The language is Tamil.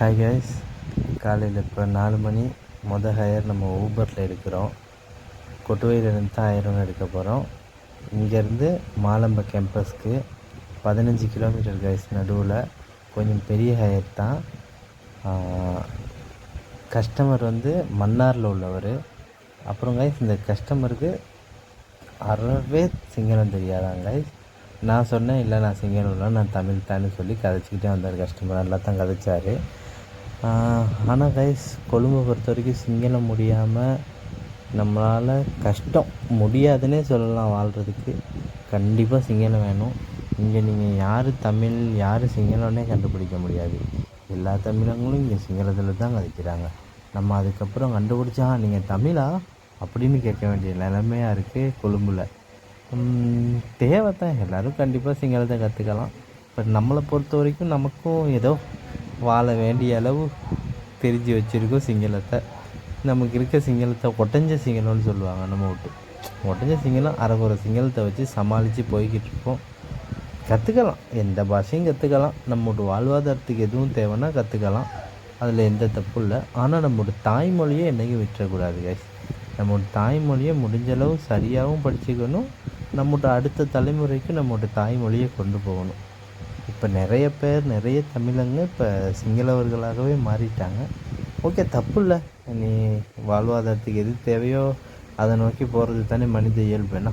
ஹாய் கைஸ் காலையில் இப்போ நாலு மணி. மொதல் ஹையர் நம்ம ஊபரில் எடுக்கிறோம். கொட்டுவையிலேருந்து தான் ஆயிரம் எடுக்க போகிறோம் இங்கேருந்து மாலம்ப கேம்பஸ்க்கு பதினஞ்சு கிலோமீட்டர் கைஸ் நடுவில். கொஞ்சம் பெரிய ஹையர் தான். கஸ்டமர் வந்து மன்னாரில் உள்ளவர். அப்புறம் கைஸ் இந்த கஸ்டமருக்கு அறவே சிங்களம் தெரியாதாங்க கைஸ் நான் சொன்னேன் இல்லை நான் சிங்களம் இல்லை நான் தமிழ் தான்னு சொல்லி கதைச்சிக்கிட்டே வந்தார் கஸ்டமர் நல்லா தான் கதைச்சார். ஆனால் கைஸ் கொழும்பை பொறுத்த வரைக்கும் சிங்களம் முடியாமல் நம்மளால் கஷ்டம் முடியாதுன்னே சொல்லலாம் வாழ்கிறதுக்கு கண்டிப்பாக சிங்களம் வேணும். இங்கே நீங்கள் யார் தமிழ் யார் சிங்களம்னே கண்டுபிடிக்க முடியாது. எல்லா தமிழங்களும் இங்கே சிங்களத்தில் தான் கதைக்கிறாங்க. நம்ம அதுக்கப்புறம் கண்டுபிடிச்சா நீங்கள் தமிழா? அப்படின்னு கேட்க வேண்டிய நிலைமையாக இருக்குது கொழும்புல. தேவை தான் எல்லோரும் கண்டிப்பாக சிங்களத்தை கற்றுக்கலாம் பட் நம்மளை பொறுத்த வரைக்கும் நமக்கும் ஏதோ வாழ வேண்டிய அளவு தெரிஞ்சு வச்சுருக்கோம் சிங்களத்தை. நமக்கு இருக்க சிங்களத்தை ஒட்டஞ்ச சிங்களம்னு சொல்லுவாங்க நம்ம விட்டு. ஒட்டஞ்ச சிங்களம் அரைக்குறை சிங்களத்தை வச்சு சமாளித்து போய்கிட்டு இருக்கோம். கற்றுக்கலாம் எந்த பாஷையும் கற்றுக்கலாம் நம்மளோட வாழ்வாதாரத்துக்கு எதுவும் தேவைன்னா கற்றுக்கலாம் அதில் எந்த தப்பும் இல்லை. ஆனால் நம்மளோட தாய்மொழியை என்றைக்கும் விட்டுறக்கூடாது கைஸ் நம்மளோட தாய்மொழியை முடிஞ்ச அளவு சரியாகவும் படிச்சுக்கணும். நம்மளோட அடுத்த தலைமுறைக்கு நம்மளோட தாய்மொழியை கொண்டு போகணும். இப்போ நிறைய பேர் நிறைய தமிழங்க இப்போ சிங்களவர்களாகவே மாறிட்டாங்க. ஓகே தப்பு இல்லை நீ வாழ்வாதாரத்துக்கு எது தேவையோ அதை நோக்கி போகிறது தானே மனித இயல்பு என்ன?